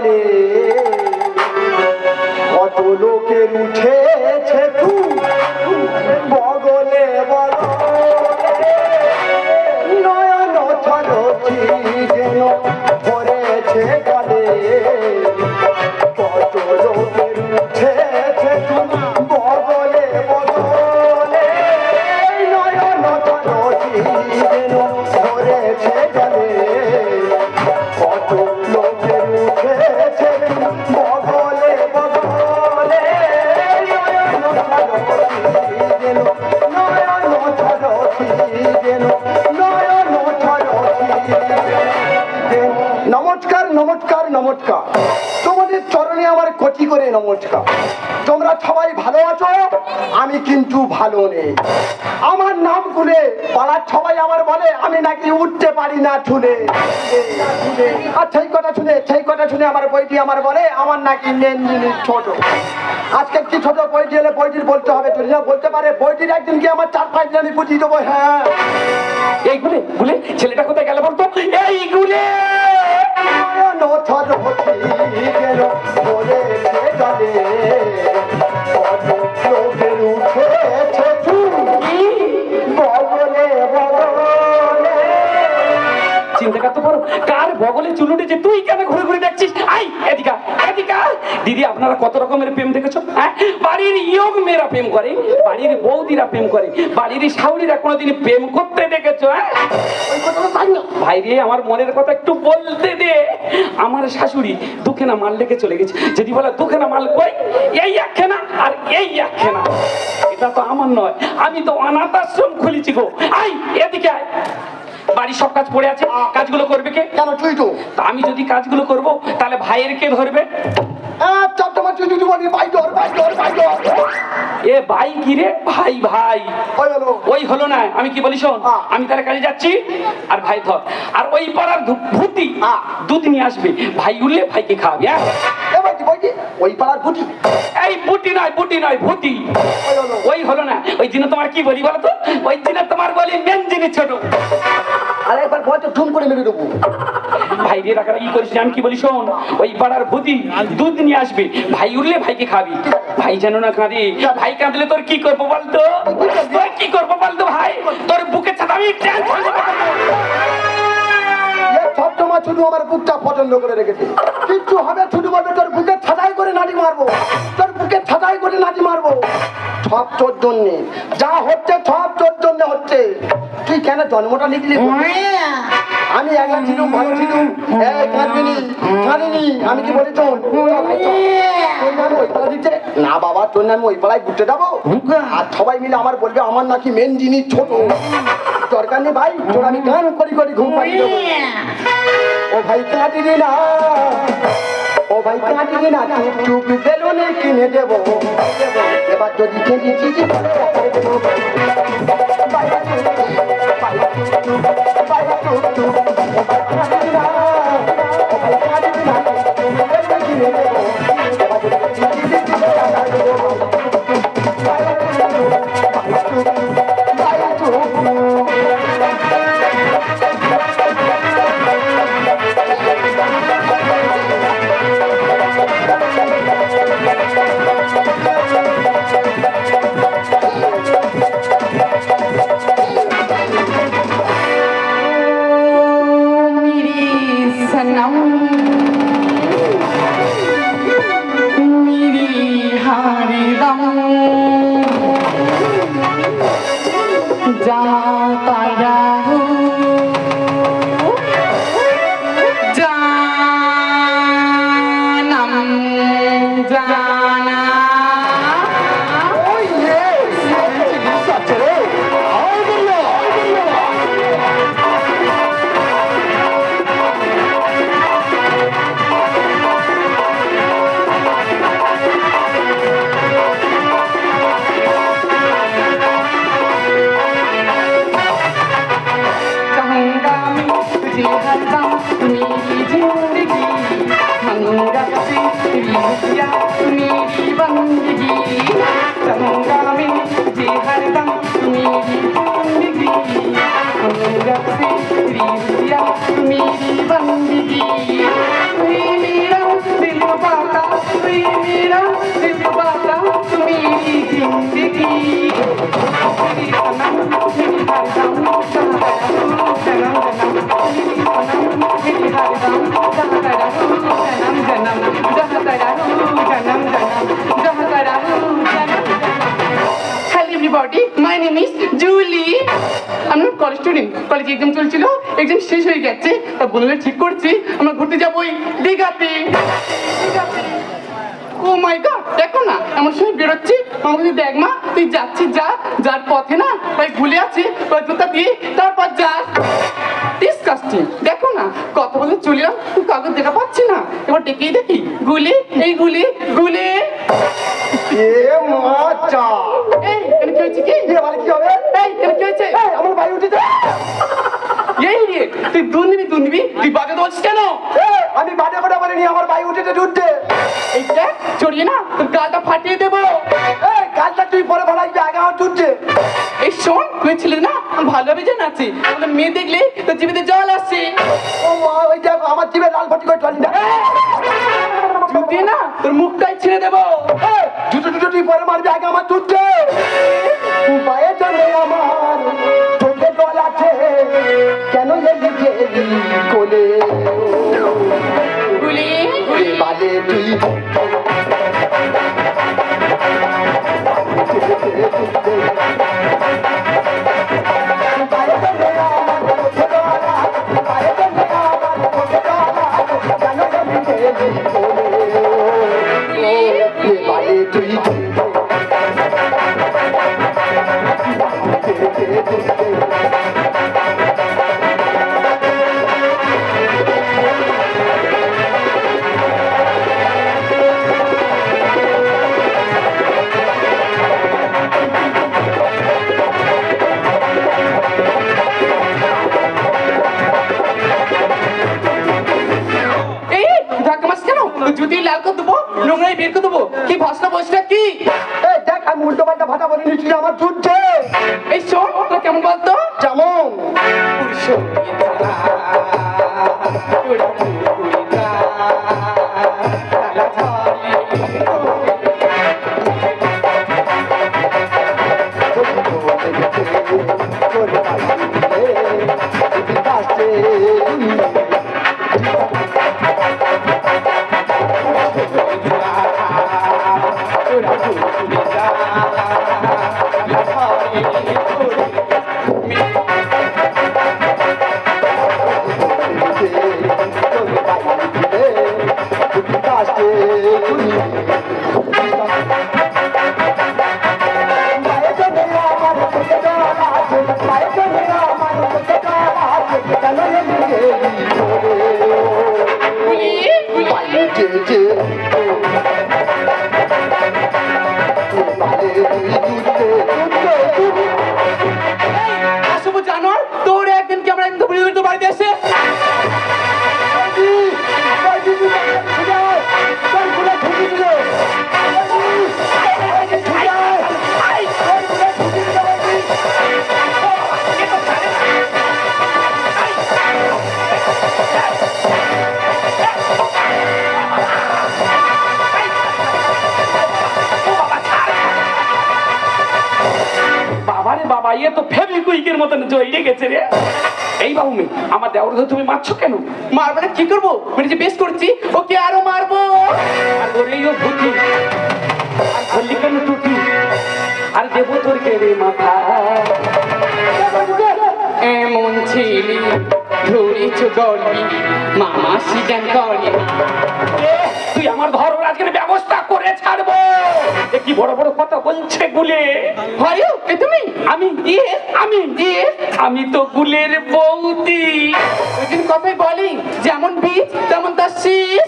জলে। কত লোকের উঠেছে তুই আমি কিন্তু ভালো নেই। আমার নাম খুলে পাড়ার সবাই আমার বলে আমি নাকি উঠতে পারি না ঠুলে। আর সেই কথা শুনে সেই কথা শুনে আমার বইটি আমার বলে আমার নাকি মেন জিনিস ছোট। আজকে কি ছোট বইটি হলে বইটির বলতে হবে যদি না বলতে পারে বইটির একদিন কি আমার চার পাঁচ আমি বুঝিয়ে দেবো হ্যাঁ। এই গুলে গুলে ছেলেটা কোথায় গেল বলতো? এই গুলে! বলেছে জলে। কত লোকের চিন্তা করতে পারো কার বগলে চুল উঠেছে? তুই কেন ঘুরে ঘুরে দেখছিস? আই, এদিকা এদিকা দিদি, আপনারা কত রকমের প্রেম দেখেছ? হ্যাঁ? বাড়ির ইয়ং মেয়েরা প্রেম করে, বাড়ির বৌদিরা প্রেম করে, বাড়ির শাউরিরা কোনোদিন প্রেম করতে দেখেছ হ্যাঁ? ভাই রে আমার মনের কথা একটু বলতে দে। আমার শাশুড়ি দুখানা মাল লেগে চলে গেছে। যদি বলে দুখানা মাল কই? এই একখানা আর এই একখানা। এটা তো আমার নয়, আমি তো অনাথ আশ্রম খুলেছি গো। আই, এদিকে আয়। বাড়ির সব কাজ পড়ে আছে কাজগুলো করবে কে? কেন তুই তো আমি যদি কাজগুলো করব তাহলে ভাইয়ের কে ধরবে? বলি এ ভাই কি রে? ভাই ভাই। ওই হলো। ওই হলো না আমি কি বলি শোন। আমি তার কাজে যাচ্ছি। আর ভাই ধর। আর ওই পাড়ার ভূতি। দুধ নিয়ে আসবে। ভাই উঠলে ভাইকে খাওয়াবি হ্যাঁ? এবার কি বলছি? ওই পাড়ার বুটি এই বুটি নয় বুটি নয় ভূতি। ওই হলো। না। ওই দিনে তোমার কি বলি বলো তো? ওই দিনে তোমার বলি মেন জিনিস ছোট। আর একবার বলতো ঠুম করে মেরে দেবো। ভাই রে রাখা ই করিস আমি কি বলি শোন? ওই পাড়ার ভূতি দুধ নিয়ে আসবে? ভাই উঠলে ভাইকে খাবি। ভাই যেন না কাঁদে। ভাই কাঁদলে তোর কি করব বলতো? তোর কি করব বলতো ভাই? তোর বুকে ছাড়া আমি এ শুধু আমার বুকটা পছন্দ করে রেখেছে। কিচ্ছু হবে বলবে তোর বুকে ছাটাই করে নাড়ি মারবো। তোর বুকে ছাটাই করে নাড়ি মারবো। সব তোর জন্যে। যা হচ্ছে সব তোর জন্য হচ্ছে। তুই কেন জন্মটা লিখলি? আমি ছিলুম ভালো ছিলুম। এই কাঁদবিনি কাঁদিনি। আমি কি বলি। তোর পাড়া না বাবা তোর নাম ওই পাড়ায় ঘুরতে যাব। আর সবাই মিলে আমার বলবে আমার নাকি মেন জিনিস ছোট। দরকার নেই ভাই তোর আমি গান করি করি ঘুম পাড়িয়ে দেবো। ও ভাই কাটলি না, ও ভাই কাটলি না টুক বেলুনে কিনে দেব। এবার যদি খেলি চিঠি বাইরে বাইরে বাইরে Yeah. কলেজে এক্সাম চলছিল এক্সাম শেষ হয়ে গেছে তা বললে ঠিক করছি, আমরা ঘুরতে যাবোই। দীঘাতে। ও মাই গড দেখো না এমন সময় বেরোচ্ছি আমাকে দেখ মা, তুই যাচ্ছিস, যা, যার পথে না ওই ভুলে আছে ওই জুতা দিয়ে তারপর যা। ডিসকাস্টিং দেখো না, কত বলে চলিলাম, তুই কাগজ দেখা পাচ্ছি না, এবার ডেকেই দেখি, গুলি, এই গুলি গুলি। এ মাচা তুই কেন? আমি কথা বলিনি আমার ভাই উঠেছে এইটা? চড়িয়ে না তোর গালটা ফাটিয়ে দেবো। এই কালটা তুই পরে বাড়াইবি আগে আমার এই শোন তুই ছেলে না আমি ভালোভাবে জানা আছি। আমাদের মেয়ে দেখলে তোর জীবিতে জল আসছে। ও মা ওই দেখ আমার জীবে লাল ফটি করে চলি না না তোর মুখটাই ছিঁড়ে দেবো। Vallahi bir kadın গুলি দেওয়ার ধরে তুমি মারছো কেন? মারবো না কি করব? মানে যে বেশ করছি ওকে আরও মারবো। আর ওরেই ও ভূতি আর ধরলি কেন টুটি আর দেবো তোর কে রে মাথা। এমন ছিলি ধরেছ গর্বি মামা স্বীকার করে তুই আমার ধর আজকের ব্যবস্থা করে ছাড়বো। কি বড় বড় কথা বলছে গুলে? হয় তুমি? আমি দিয়ে আমি দিয়ে আমি তো গুলের বৌদি। কথাই বলি? যেমন বীজ তেমন তার শীষ।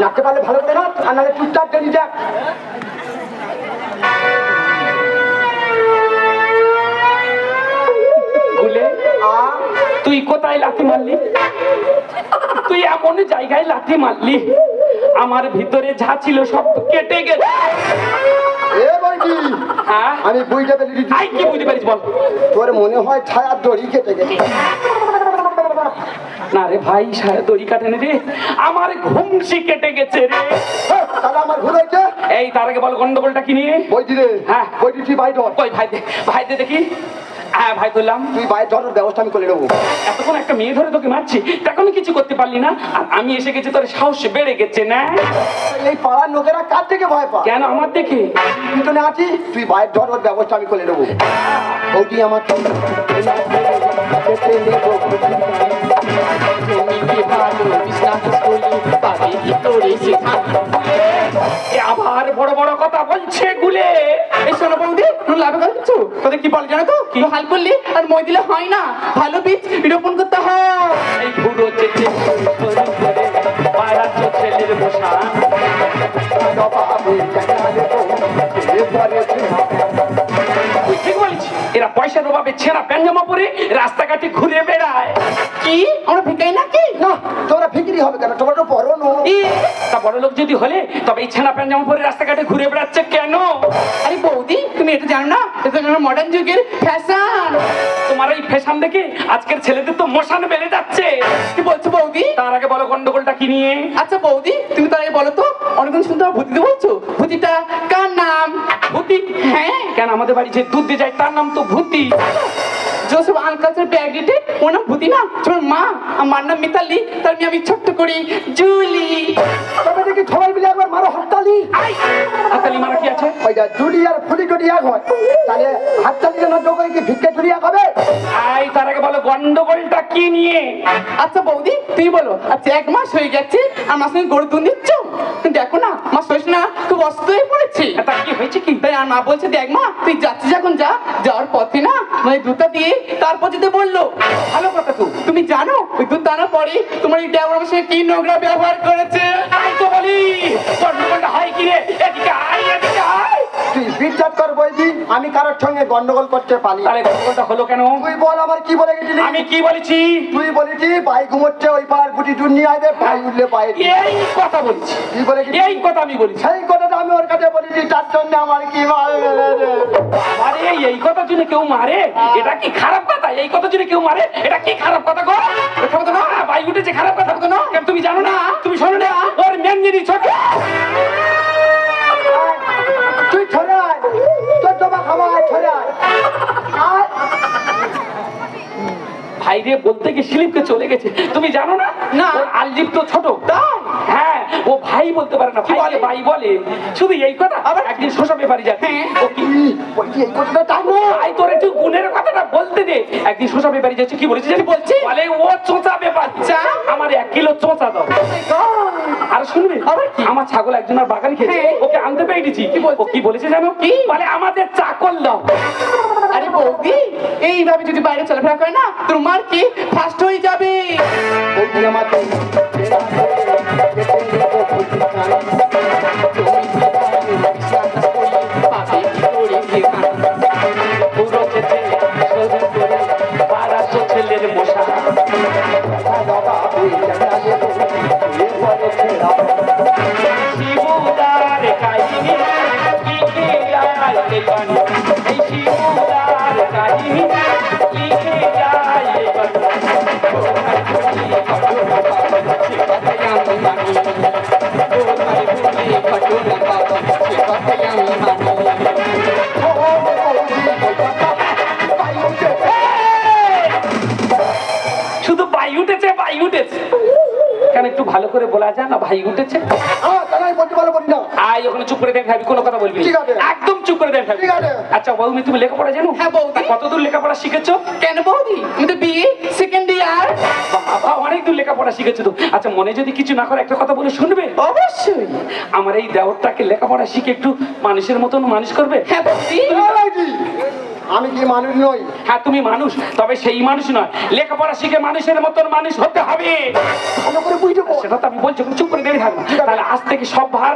আর নাহলে চুপচাপ চলি যাক বলে আ তুই কোথায় লাথি মারলি? তুই এমন জায়গায় লাথি মারলি? আমার ভিতরে যা ছিল সব তো কেটে গেল এ বইটি হ্যাঁ? আমি বুঝতে পেরেছি। আই কি বুঝতে পারিস বল। তোর মনে হয় ছায়ার দড়ি কেটে গেছে। না রে ভাই দড়ি কাটেনি রে। আমার ঘুমসি কেটে গেছে রে। হ্যাঁ, তাহলে আমার হয়েছে এই তার আগে বল গন্ডগোলটা কি নিয়ে? বইটি রে হ্যাঁ। বইটি তুই বাই ধর। কই ভাই ভাই দে দেখি। হ্যাঁ ভাই ধরলাম। তুই বাই ধরার ব্যবস্থা আমি করে নেব। এতক্ষণ একটা মেয়ে ধরে তোকে মারছি এখনও কিছু করতে পারলি না। আর আমি এসে গেছি তোর সাহস বেড়ে গেছে না? এই পাড়ার লোকেরা কার থেকে ভয় পা কেন আমার দেখে? পিছনে আছি তুই বাইর ধরার ব্যবস্থা আমি করে নেব। বৌদি আমাকে বড় বড় কথা বলছে গুলে শোনো তোদের কি তো কি হাল করলি আর মই দিলে হয় না ভালো বীজ করতে হয় ঠিক এরা পয়সার অভাবে ছেঁড়া প্যাঞ্জামা পরে রাস্তাঘাটে ঘুরে বেড়ায়। কি? আমরা ভিকাই না? তোরা ফিকিরি হবে কেন? তোমার বড় নো তা বড় লোক যদি হলে তবে এই ছেঁড়া প্যাঞ্জামা পরে রাস্তাঘাটে ঘুরে বেড়াচ্ছে কেন? আরে বৌদি তুমি এটা জানো না? এটা মডার্ন যুগের ফ্যাশন তোমার এই ফ্যাশন দেখে আজকের ছেলেদের তো মশান বেড়ে যাচ্ছে। কি বলছো বৌদি? তার আগে বলো গন্ডগোলটা কি নিয়ে? আচ্ছা বৌদি তুমি তার আগে বলো তো। অনেকদিন শুনতে ভূতিতে বলছো? ভূতিটা কার নাম? ভূতি? হ্যাঁ। কেন আমাদের বাড়ি যে দুধ দিয়ে যায় তার নাম তো ভূতি। জোসেফ আনকালচার ব্যাগডিটে ওর নাম ভূতিনা তোমার মা আমার নাম মিতালি তার মেয়ে আমি ছোট্ট করি জুলি। তবে দেখি সবাই মিলে একবার মারো হাততালি। হাতালি মারা কি আছে? ওইটা জুলি আর ফুলি এক হয় তাহলে হাততালি না যোগ কি ভিক্ষে চুরি এক হবে? আই তার আগে বলো গন্ডগোলটা কি নিয়ে? আচ্ছা বৌদি তুমি বলো আচ্ছা এক মাস হয়ে গেছে আমার সঙ্গে গরু দুধ নিচ্ছ? দেখো না মা শোষ না খুব অস্ত হয়ে পড়েছে। তা কি হয়েছে কি? তাই আর মা বলছে দেখ মা তুই যাচ্ছিস যখন যা। যাওয়ার পথে না মানে দুধটা দিয়ে তারপর যেতে বলল। ভালো কথা তো। তুমি জানো ওই দুধ টানার পরে তোমার এই ড্যাবর আমার সঙ্গে কি নোংরা ব্যবহার করেছে? আমি তো বলি হাই কিরে এদিকে আয় এদিকে আয়। তুই বিশ্বাস কর বইদি আমি কারোর সঙ্গে গন্ডগোল করতে পারি। তাহলে গন্ডগোলটা হলো কেন? তুই বল আমার কি বলে গেছিলি? আমি কি বলেছি? তুই বলেছি ভাই ঘুমোচ্ছে ওই পার গুটি টুন নিয়ে আইবে ভাই উঠলে পায়ে এই কথা বলছি। কি বলে এই কথা আমি বলেছি। সেই কথাটা আমি ওর কাছে বলেছি তার জন্য আমার কি মাল আরে এই কথা জন্য কেউ মারে এটা কি খারাপ কথা? এই কথা জন্য কেউ মারে এটা কি খারাপ কথা গো? না। ভাই উঠেছে খারাপ কথা তো না। কেন তুমি জানো না? তুমি শোনো না ওর মেন জিনিস ছোট তুই ছড়ায় তোর জমা খাওয়া ছড়ায় আর। ভাই রে বলতে গিয়ে স্লিপকে চলে গেছে তুমি জানো না না। আলজিপ তো ছোট তাই? হ্যাঁ ও ভাই বলতে পারে না ভাই ভাই বলে শুধু এই কথা আবার? একদিন যাচ্ছে হ্যাঁ। ও কি এই কথাটা তাই তোর একটু গুণের কথাটা বলতে দে একদিন ব্যাপারি যাচ্ছে কি বলেছে জানি বলছে? বলে ও চোঁচা ব্যাপার চা? আমার এক কিলো চোঁচা দাও আর শুনবে আবার কি? আমার ছাগল একজনের বাগান খেয়েছে হ্যাঁ। ওকে আনতে পেরেছি? ও কি বলেছে জানো কি? বলে আমাদের চাকল দাও আরে বৌদি এইভাবে যদি বাইরে চলাফেরা করে না তোর মার কি ফার্স্ট হয়ে যাবে। বলছি ভালো করে বলা যায় না ভাই উঠেছে। আয় ওখানে চুপ করে দেখ ভাবি কোনো কথা বলবি। একদম চুপ করে দেখ ভাবি আচ্ছা বৌমি তুমি লেখাপড়া জানো? হ্যাঁ, বৌদি। কতদূর লেখাপড়া শিখেছো? কেন বৌদি? আমি তো বিয়ে সেকেন্ড ইয়ার বাবা অনেক দূর লেখাপড়া শিখেছো তো। আচ্ছা মনে যদি কিছু না করে একটা কথা বলে শুনবে? অবশ্যই। আমার এই দেওরটাকে লেখাপড়া শিখে একটু মানুষের মতন মানুষ করবে? হ্যাঁ বৌদি। আমি কি মানুষ নই? হ্যাঁ তুমি মানুষ তবে সেই মানুষ নয়। লেখাপড়া শিখে মানুষের মতন মানুষ হতে হবে। ভালো করে বুঝতে সেটা তো আমি বলছি চুপ করে দেবে থাকব তাহলে আজ থেকে সব ভার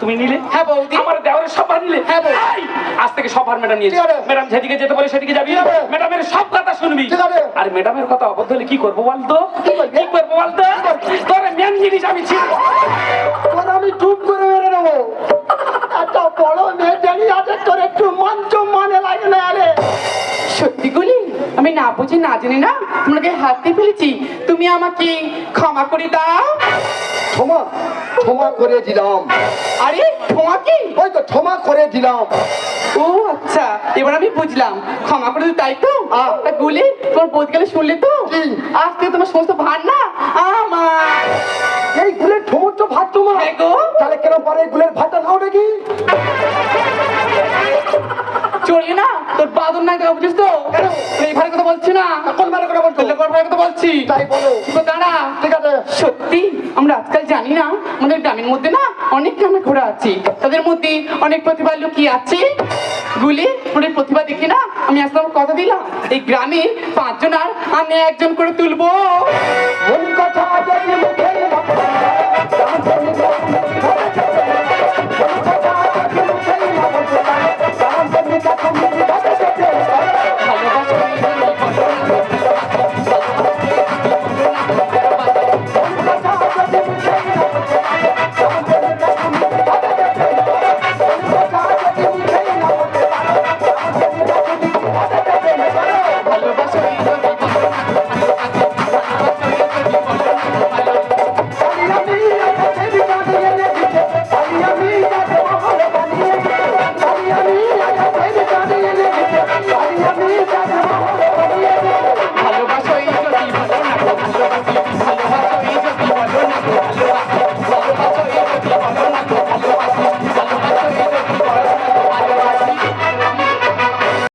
তুমি নিলে? হ্যাঁ, বৌদি। আমার দেওয়ারের সব ভার নিলে? হ্যাঁ, বৌদি। আজ থেকে সব ভার ম্যাডাম নিয়েছে ম্যাডাম যেদিকে যেতে বলে সেদিকে যাবি। ম্যাডামের সব কথা শুনবি। আর ম্যাডামের কথা অবদ্ধ হলে কি করব বলতো? কি করব? বলতো? তোর মেন জিনিস আমি ছিল তোর আমি টুপ করে মেরে নেব। একটা বড় মেয়ে দাঁড়িয়ে আছে তোর একটু মঞ্চ মানে লাগে না আরে। সত্যি গুলি? আমি না বুঝে না জেনে না। তোমাকে হাতে ফেলেছি। তুমি আমাকে ক্ষমা করে দাও। ক্ষমা ক্ষমা করে দিলাম। আরে ক্ষমা কি? ওই তো ক্ষমা করে দিলাম। ও আচ্ছা এবার আমি বুঝলাম। ক্ষমা করে তাই তো। তা গুলি তোমার বোধ গেলে শুনলে তো? কি? আজ থেকে তোমার সমস্ত ভার না? আমার। এই গুলের সমস্ত ভাত তোমার। হ্যাঁ গো। তাহলে কেন পরে গুলের ভাতটা নাও নাকি? চলে না তোর বাদর নাই দেখা বুঝিস তো? এই ভাড়ের কথা বলছি না? কোন মানে করে বলতো লেখার ভাড়ের কথা বলছি। তাই বলো। তো দাঁড়া ঠিক আছে। সত্যি আমরা আজকাল জানি না আমাদের গ্রামের মধ্যে না অনেক রান্না ঘোরা আছে। তাদের মধ্যে অনেক প্রতিভা লুকিয়ে আছে। গুলি ওদের প্রতিভা দেখি না আমি আসলে আমার কথা দিলাম। এই গ্রামে পাঁচজন আর আমি একজন করে তুলবো। কথা